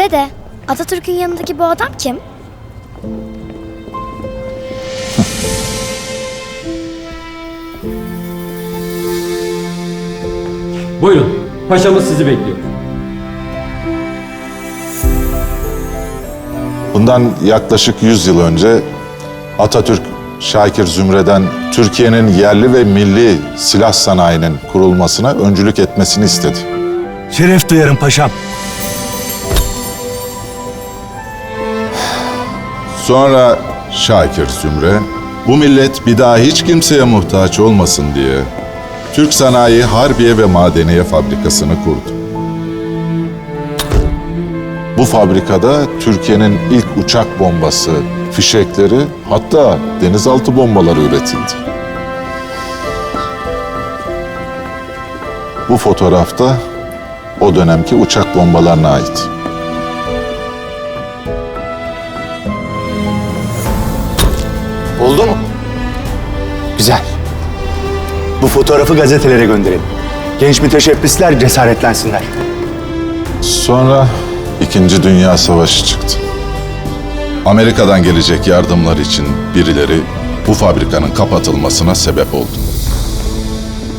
Dede, Atatürk'ün yanındaki bu adam kim? Buyurun, paşamız sizi bekliyor. Bundan yaklaşık 100 yıl önce Atatürk Şakir Zümre'den Türkiye'nin yerli ve milli silah sanayinin kurulmasına öncülük etmesini istedi. Şeref duyarım paşam. Sonra Şakir Zümre, bu millet bir daha hiç kimseye muhtaç olmasın diye Türk Sanayi Harbiye ve Madeniye Fabrikası'nı kurdu. Bu fabrikada Türkiye'nin ilk uçak bombası, fişekleri hatta denizaltı bombaları üretildi. Bu fotoğrafta o dönemki uçak bombalarına ait. Oldu mu? Güzel. Bu fotoğrafı gazetelere gönderelim. Genç müteşebbisler cesaretlensinler. Sonra İkinci Dünya Savaşı çıktı. Amerika'dan gelecek yardımlar için birileri bu fabrikanın kapatılmasına sebep oldu.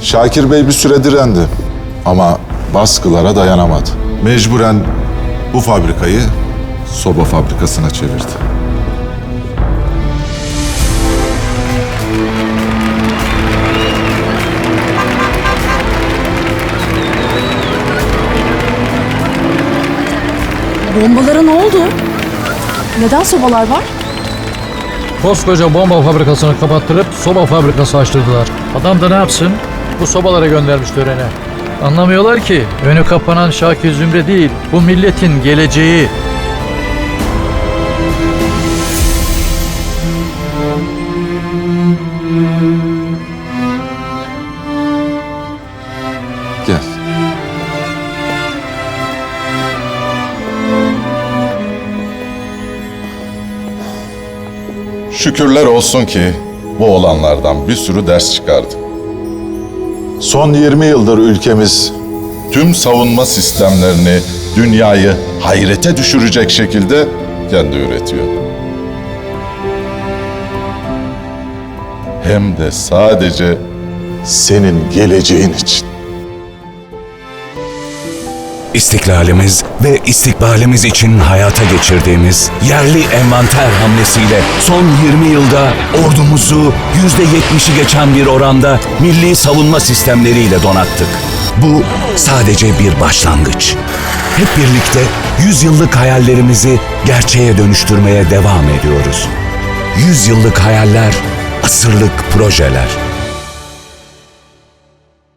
Şakir Bey bir süre direndi ama baskılara dayanamadı. Mecburen bu fabrikayı soba fabrikasına çevirdi. Bombalara ne oldu? Neden sobalar var? Koskoca bomba fabrikasını kapattırıp soba fabrikası açtırdılar. Adam da ne yapsın? Bu sobalara göndermiş törene. Anlamıyorlar ki önü kapanan Şakir Zümre değil, bu milletin geleceği. Şükürler olsun ki bu olanlardan bir sürü ders çıkardı. Son 20 yıldır ülkemiz tüm savunma sistemlerini dünyayı hayrete düşürecek şekilde kendi üretiyor. Hem de sadece senin geleceğin için. İstiklalimiz ve istikbalimiz için hayata geçirdiğimiz yerli envanter hamlesiyle son 20 yılda ordumuzu %70'i geçen bir oranda milli savunma sistemleriyle donattık. Bu sadece bir başlangıç. Hep birlikte 100 yıllık hayallerimizi gerçeğe dönüştürmeye devam ediyoruz. 100 yıllık hayaller, asırlık projeler.